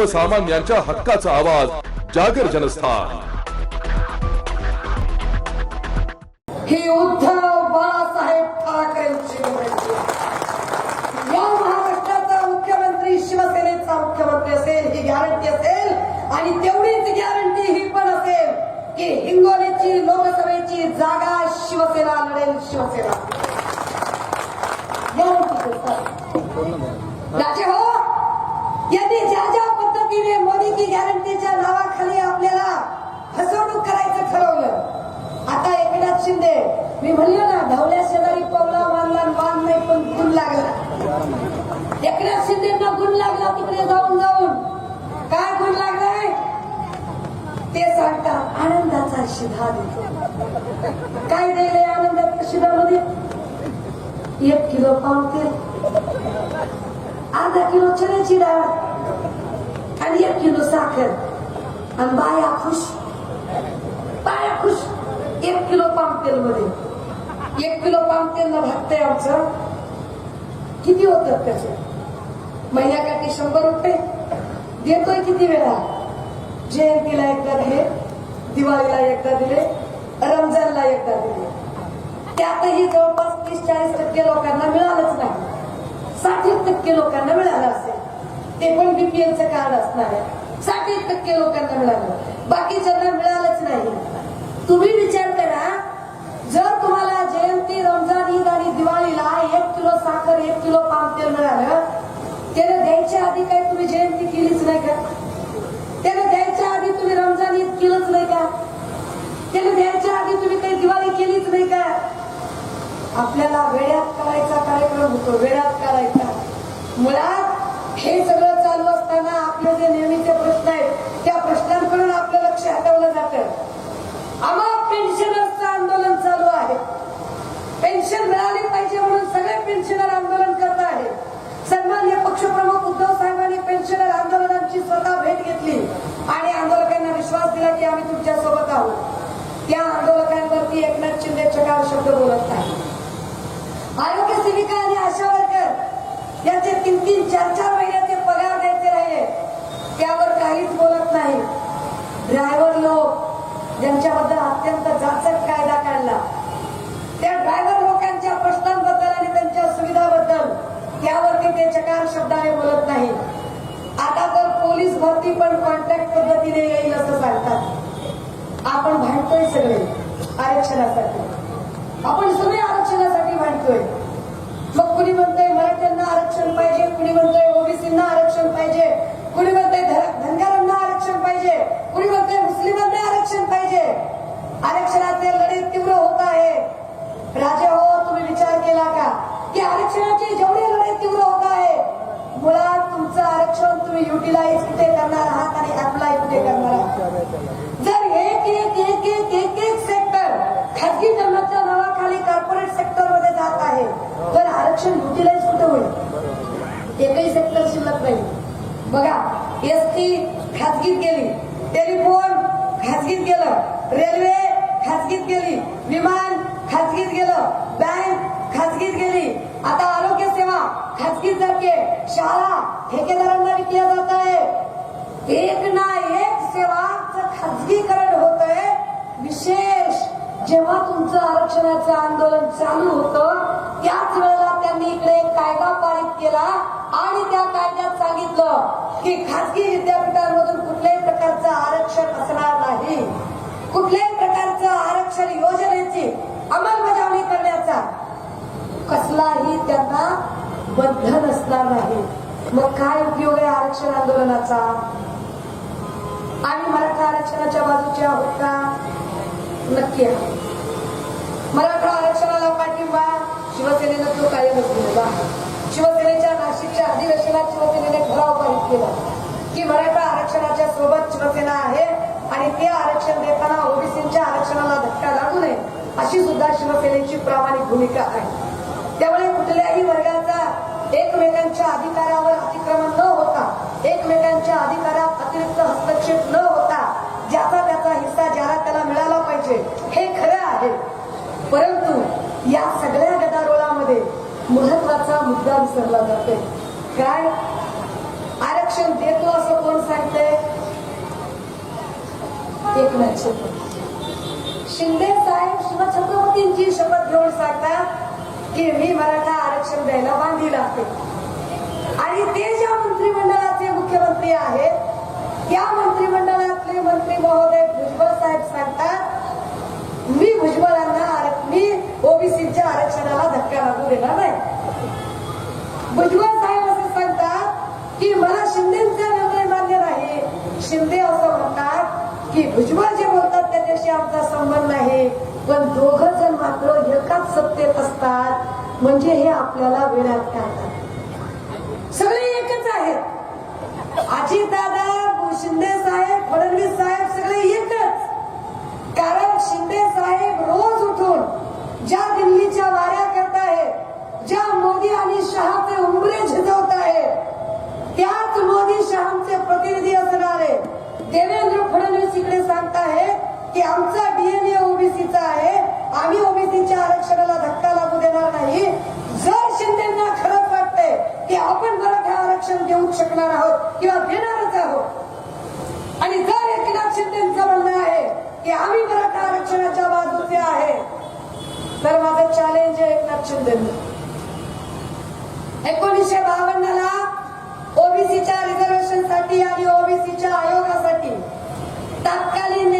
सर्वसामान्यांच्या हक्काचा आवाज जागर जनस्थान. ही उद्धव बाळासाहेब ठाकरेंची या महाराष्ट्राचा मुख्यमंत्री शिवसेनेचा मुख्यमंत्री असेल ही गॅरंटी असेल आणि तेवढीच गॅरंटी ही पण असेल की हिंगोलीची लोकसभेची जागा शिवसेना लढेल शिवसेना. Guarantee राजे हो यांनी ज्या ज्या पद्धतीने मोदी की गॅरंटीच्या नावाखाली आपल्याला फसवणूक करायचं ठरवलं आता एकनाथ शिंदे मी म्हणलं ना धावल्या शेजारी पवला मानला मान नाही पण गुण लागला. एकनाथ शिंदेना गुण लागला तिकडे जाऊन जाऊन. काय गुण लागलाय? ते सांगतात आनंदाचा शिधा देतो. काय दिले आनंदाच्या शिधामध्ये? एक किलो पावते अर्धा किलो चण्याची डाळ आणि एक किलो साखर. आणि बाया खुश बाया खुश एक किलो पाम तेल मध्ये. एक किलो पाम त्यांना न भागतंय आमचं. किती होतात त्याचे? महिन्याकाठी शंभर रुपये? देतोय किती वेळा? जयंतीला एकदा दिले दिवाळीला एकदा दिले रमजानला एकदा दिले. त्यातही जवळपास तीस चाळीस टक्के लोकांना मिळालंच नाही. साठी टक्के लोकांना मिळालं असेल. ते पण बीपीएलचं कार्ड असणार आहे. साठी टक्के लोकांना मिळालं. बाकीच्यांना मिळालंच नाही. तुम्ही विचार करा जर तुम्हाला जयंती रमजान ईद आणि दिवाळीला एक किलो साखर एक किलो पाम तेल मिळालं त्याला द्यायच्या आधी काय तुम्ही जयंती केलीच नाही का? त्याला द्यायच्या आधी तुम्ही रमजान ईद केलंच नाही का? त्याला द्यायच्या आधी तुम्ही काही दिवाळी केलीच नाही का? आपल्याला वेळात करायचा कार्यक्रम होतो वेळात करायचा. मुळात हे सगळं चालू असताना आपले जे नेहमीचे प्रश्न आहेत त्या प्रश्नांकडून आपलं लक्ष हटवलं जातं आम्हाला पेन्शनर्सचं आंदोलन चालू आहे पेन्शन मिळाली पाहिजे म्हणून सगळे पेन्शनर आंदोलन करत आहेत सन्मान्य पक्षप्रमुख उद्धव साहेबांनी पेन्शनर आंदोलनाची स्वतः भेट घेतली आणि आंदोलकांना विश्वास दिला की आम्ही तुमच्यासोबत आहोत. त्या आंदोलकांवरती एकनाथ शिंदे चकार शब्द बोलत नाही. आरोग्य सेविका आणि आशा वर्कर यांचे तीन तीन चार चार महिन्याचे पगार द्यायचे राहिले त्यावर काहीच बोलत नाही. ड्रायव्हर लोक ज्यांच्याबद्दल अत्यंत जाचक कायदा काढला. त्या ड्रायव्हर लोकांच्या प्रश्नांबद्दल आणि त्यांच्या सुविधाबद्दल त्यावरती ते चकार शब्दाने बोलत नाही. पोलीस भरती पण कॉन्ट्रॅक्ट पद्धतीने येईल असं सांगतात. आपण भांडतोय सगळे आरक्षणासाठी. आपण सगळे आरक्षणासाठी भांडतोय. मग कुणी म्हणतंय मराठ्यांना आरक्षण पाहिजे कुणी म्हणतंय ओबीसींना आरक्षण पाहिजे कुणी म्हणतंय धनगरांना आरक्षण पाहिजे कुणी म्हणतंय मुस्लिमांना आरक्षण पाहिजे. आरक्षणाचे लढे तीव्र होत आहे. राजे हो तुम्ही विचार केला का? की आरक्षणाचे जेवढे लढे तीव्र होत आहे मुळात आरक्षण तुम्ही युटिलाइज कुठे करणार आहात आणि अप्लाय कुठे करणार आहात. जर एक एक एक एक एक एक सेक्टर खाजगीकरणाच्या नावाखाली कॉर्पोरेट सेक्टरमध्ये जात आहे तर आरक्षण युटिलाइज कुठे होईल? एकही सेक्टर शिल्लक नाही. बघा एस टी खाजगीत गेली टेलिफोन खाजगीत गेलं रेल्वे खाजगीत गेली विमान खाजगीत गेलं बँक खाजगीत गेली. आता आरोग्य सेवा खाजगीत जाते शाळा ठेकेदारांना विकल्या जात आहे. एक ना एक सेवाचं खाजगीकरण होत आहे. विशेष जेव्हा तुमचं आरक्षणाचं आंदोलन चालू होतं त्याच वेळेला त्यांनी इकडे एक कायदा पारित केला आणि त्या कायद्यात सांगितलं की खाजगी विद्यापीठांमधून कुठल्याही प्रकारचं आरक्षण असणार नाही कुठल्याही प्रकारचं आरक्षण योजनेची अंमलबजावणी करण्याचा कसलाही त्यांना बंधन असणार नाही मग काय उपयोग आहे आरक्षण आंदोलनाचा? आणि मराठा आरक्षणाच्या बाजूचे आहोत का? नक्की आहे. मराठा आरक्षणाला पाठिंबा शिवसेनेनं तो कायमच दिलेला शिवसेनेच्या नाशिकच्या अधिवेशनात शिवसेनेने ठराव पारित केला की मराठा आरक्षणाच्या सोबत शिवसेना आहे आणि ते आरक्षण देताना ओबीसीच्या आरक्षणाला धक्का लागू नये अशी सुद्धा शिवसेनेची प्रामाणिक भूमिका आहे. त्यामुळे कुठल्याही वर्गात एकमेकांच्या अधिकारावर अतिक्रमण न होता एकमेकांच्या अधिकारात अतिरिक्त हस्तक्षेप न होता ज्याचा त्याचा हिस्सा ज्याला त्याला मिळाला पाहिजे हे खरं आहे. परंतु या सगळ्या गदारोळामध्ये महत्त्वाचा मुद्दा विसरला जाते काय? आरक्षण देतो असं कोण सांगते एकनाथ शिंदे साहेब शिवछत्रपतींची शपथ घेऊन सांगतात की मी मराठा आरक्षण द्यायला बांधील आहे. आणि ते ज्या मंत्रिमंडळाचे मुख्यमंत्री आहेत त्या मंत्रिमंडळातले मंत्री महोदय भुजबळ साहेब सांगतात मी भुजबळांना मी ओबीसीच्या आरक्षणाला धक्का लागू देणार नाही. भुजबळ साहेब असं सांगतात की मला शिंदेचा निर्णय मान्य नाही. शिंदे असं म्हणतात की भुजबळ जे बोलतात त्याच्याशी आमचा संबंध नाही पण दोघ जर मात्र एकाच सत्तेत असतात म्हणजे हे आपल्याला वेळात काढतात. सगळे एकच आहेत. आजी दादा शिंदे साहेब फडणवीस साहेब सगळे एकच. कारण शिंदे साहेब रोज उठून ज्या दिल्लीच्या वाऱ्या करतायत ज्या मोदी आणि शहाचे उमरे झिजवत आहेत त्याच मोदी शहाचे प्रतिनिधी असणारे देवेंद्र फडणवीस इकडे सांगतायत की आमचा डीएनए ओबीसीचा आहे आम्ही ओबीसीच्या आरक्षणाला धक्का लागू देणार नाही. जर शिंदेना खरंच वाटतंय की आपण मराठा आरक्षण देऊ शकणार आहोत किंवा देणारच आहोत आणि जर एकनाथ शिंदेचं म्हणणं आहे की आम्ही मराठा आरक्षणाच्या बाजूचे आहे तर माझं चॅलेंज आहे एकनाथ शिंदे एकोणीसशे बावन्नला ओबीसीच्या रिझर्वेशनसाठी आणि ओबीसीच्या आयोगासाठी तात्कालीन